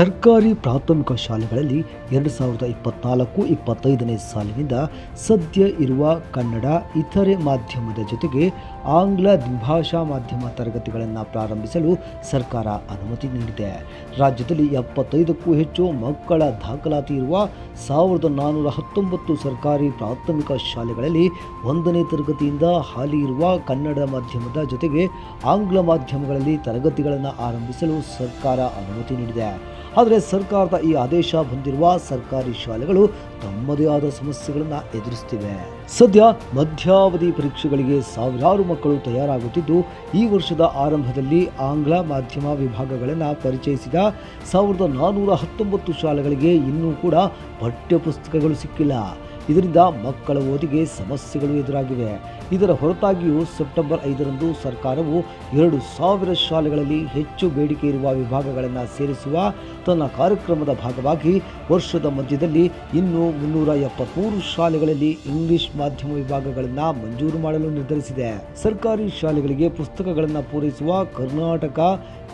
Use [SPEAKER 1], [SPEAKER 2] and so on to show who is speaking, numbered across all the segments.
[SPEAKER 1] ಸರ್ಕಾರಿ ಪ್ರಾಥಮಿಕ ಶಾಲೆಗಳಲ್ಲಿ ಎರಡು ಸಾವಿರದ ಇಪ್ಪತ್ನಾಲ್ಕು ಇಪ್ಪತ್ತೈದನೇ ಸಾಲಿನಿಂದ ಸದ್ಯ ಇರುವ ಕನ್ನಡ, ಇತರೆ ಮಾಧ್ಯಮದ ಜೊತೆಗೆ ಆಂಗ್ಲ ದ್ವಿಭಾಷಾ ಮಾಧ್ಯಮ ತರಗತಿಗಳನ್ನು ಪ್ರಾರಂಭಿಸಲು ಸರ್ಕಾರ ಅನುಮತಿ ನೀಡಿದೆ. ರಾಜ್ಯದಲ್ಲಿ ಎಪ್ಪತ್ತೈದಕ್ಕೂ ಹೆಚ್ಚು ಮಕ್ಕಳ ದಾಖಲಾತಿ ಇರುವ ಸಾವಿರದ ನಾನ್ನೂರ ಹತ್ತೊಂಬತ್ತು ಸರ್ಕಾರಿ ಪ್ರಾಥಮಿಕ ಶಾಲೆಗಳಲ್ಲಿ ಒಂದನೇ ತರಗತಿಯಿಂದ ಹಾಲಿ ಇರುವ ಕನ್ನಡ ಮಾಧ್ಯಮದ ಜೊತೆಗೆ ಆಂಗ್ಲ ಮಾಧ್ಯಮಗಳಲ್ಲಿ ತರಗತಿಗಳನ್ನು ಆರಂಭಿಸಲು ಸರ್ಕಾರ ಅನುಮತಿ ನೀಡಿದೆ. ಆದರೆ ಸರ್ಕಾರದ ಈ ಆದೇಶ ಬಂದಿರುವ ಸರ್ಕಾರಿ ಶಾಲೆಗಳು ತಮ್ಮದೇ ಆದ ಸಮಸ್ಯೆಗಳನ್ನು ಎದುರಿಸುತ್ತಿವೆ ಸದ್ಯ ಮಧ್ಯಾವಧಿ ಪರೀಕ್ಷೆಗಳಿಗೆ ಸಾವಿರಾರು ಮಕ್ಕಳು ತಯಾರಾಗುತ್ತಿದ್ದು, ಈ ವರ್ಷದ ಆರಂಭದಲ್ಲಿ ಆಂಗ್ಲ ಮಾಧ್ಯಮ ವಿಭಾಗಗಳನ್ನು ಪರಿಚಯಿಸಿದ ಸಾವಿರದ ನಾನ್ನೂರ ಹತ್ತೊಂಬತ್ತು ಶಾಲೆಗಳಿಗೆ ಇನ್ನೂ ಕೂಡ ಪಠ್ಯಪುಸ್ತಕಗಳು ಸಿಕ್ಕಿಲ್ಲ. ಇದರಿಂದ ಮಕ್ಕಳ ಓದಿಗೆ ಸಮಸ್ಯೆಗಳು ಎದುರಾಗಿವೆ. ಇದರ ಹೊರತಾಗಿಯೂ ಸೆಪ್ಟೆಂಬರ್ ಐದರಂದು ಸರ್ಕಾರವು ಎರಡು ಸಾವಿರ ಶಾಲೆಗಳಲ್ಲಿ ಹೆಚ್ಚು ಬೇಡಿಕೆ ಇರುವ ವಿಭಾಗಗಳನ್ನು ಸೇರಿಸುವ ತನ್ನ ಕಾರ್ಯಕ್ರಮದ ಭಾಗವಾಗಿ ವರ್ಷದ ಮಧ್ಯದಲ್ಲಿ ಇನ್ನೂ ಮುನ್ನೂರ ಎಪ್ಪತ್ಮೂರು ಶಾಲೆಗಳಲ್ಲಿ ಇಂಗ್ಲಿಷ್ ಮಾಧ್ಯಮ ವಿಭಾಗಗಳನ್ನು ಮಂಜೂರು ಮಾಡಲು ನಿರ್ಧರಿಸಿದೆ. ಸರ್ಕಾರಿ ಶಾಲೆಗಳಿಗೆ ಪುಸ್ತಕಗಳನ್ನು ಪೂರೈಸುವ ಕರ್ನಾಟಕ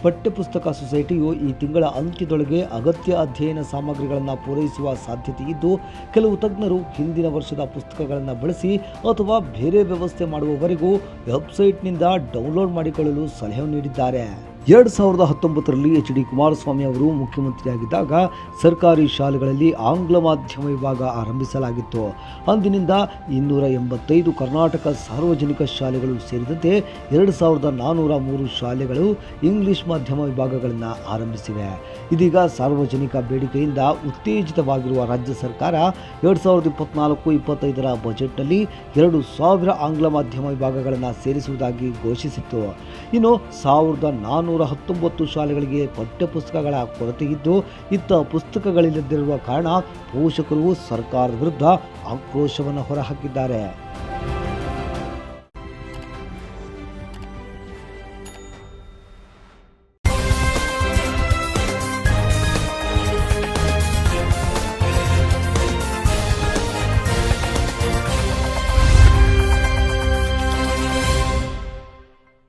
[SPEAKER 1] ಪಠ್ಯಪುಸ್ತಕ ಸೊಸೈಟಿಯು ಈ ತಿಂಗಳ ಅಂತ್ಯದೊಳಗೆ ಅಗತ್ಯ ಅಧ್ಯಯನ ಸಾಮಗ್ರಿಗಳನ್ನು ಪೂರೈಸುವ ಸಾಧ್ಯತೆ ಇದ್ದು ಕೆಲವು ತಜ್ಞರು ಹಿಂದಿನ ವರ್ಷದ ಪುಸ್ತಕಗಳನ್ನು ಬಳಸಿ ಅಥವಾ ಬೇರೆ ವ್ಯವಸ್ಥೆ ಮಾಡುವವರೆಗೂ ವೆಬ್ಸೈಟ್ನಿಂದ ಡೌನ್ಲೋಡ್ ಮಾಡಿಕೊಳ್ಳಲು ಸಲಹೆ ನೀಡಿದ್ದಾರೆ. ಎರಡು ಸಾವಿರದ ಹತ್ತೊಂಬತ್ತರಲ್ಲಿ ಎಚ್ ಡಿ ಕುಮಾರಸ್ವಾಮಿ ಅವರು ಮುಖ್ಯಮಂತ್ರಿಯಾಗಿದ್ದಾಗ ಸರ್ಕಾರಿ ಶಾಲೆಗಳಲ್ಲಿ ಆಂಗ್ಲ ಮಾಧ್ಯಮ ವಿಭಾಗ ಆರಂಭಿಸಲಾಗಿತ್ತು. ಅಂದಿನಿಂದ ಇನ್ನೂರ ಎಂಬತ್ತೈದು ಕರ್ನಾಟಕ ಸಾರ್ವಜನಿಕ ಶಾಲೆಗಳು ಸೇರಿದಂತೆ ಎರಡು ಸಾವಿರದ ನಾನ್ನೂರ ಮೂರು ಶಾಲೆಗಳು ಇಂಗ್ಲಿಷ್ ಮಾಧ್ಯಮ ವಿಭಾಗಗಳನ್ನು ಆರಂಭಿಸಿವೆ. ಇದೀಗ ಸಾರ್ವಜನಿಕ ಬೇಡಿಕೆಯಿಂದ ಉತ್ತೇಜಿತವಾಗಿರುವ ರಾಜ್ಯ ಸರ್ಕಾರ ಎರಡು ಸಾವಿರದ ಇಪ್ಪತ್ನಾಲ್ಕು, ಇಪ್ಪತ್ತೈದರ ಬಜೆಟ್ನಲ್ಲಿ ಎರಡು ಸಾವಿರ ಆಂಗ್ಲ ಮಾಧ್ಯಮ ವಿಭಾಗಗಳನ್ನು ಸೇರಿಸುವುದಾಗಿ ಘೋಷಿಸಿತ್ತು. ಇನ್ನು ಸಾವಿರದ ನಾನ್ನೂರ ಹತ್ತೊಂಬತ್ತು ಶಾಲೆಗಳಿಗೆ ಪಠ್ಯಪುಸ್ತಕಗಳ ಕೊರತೆಯಿದ್ದು ಇತ್ತ ಪುಸ್ತಕಗಳಿಲ್ಲದಿರುವ ಕಾರಣ ಪೋಷಕರು ಸರ್ಕಾರದ ವಿರುದ್ಧ ಆಕ್ರೋಶವನ್ನು ಹೊರಹಾಕಿದ್ದಾರೆ.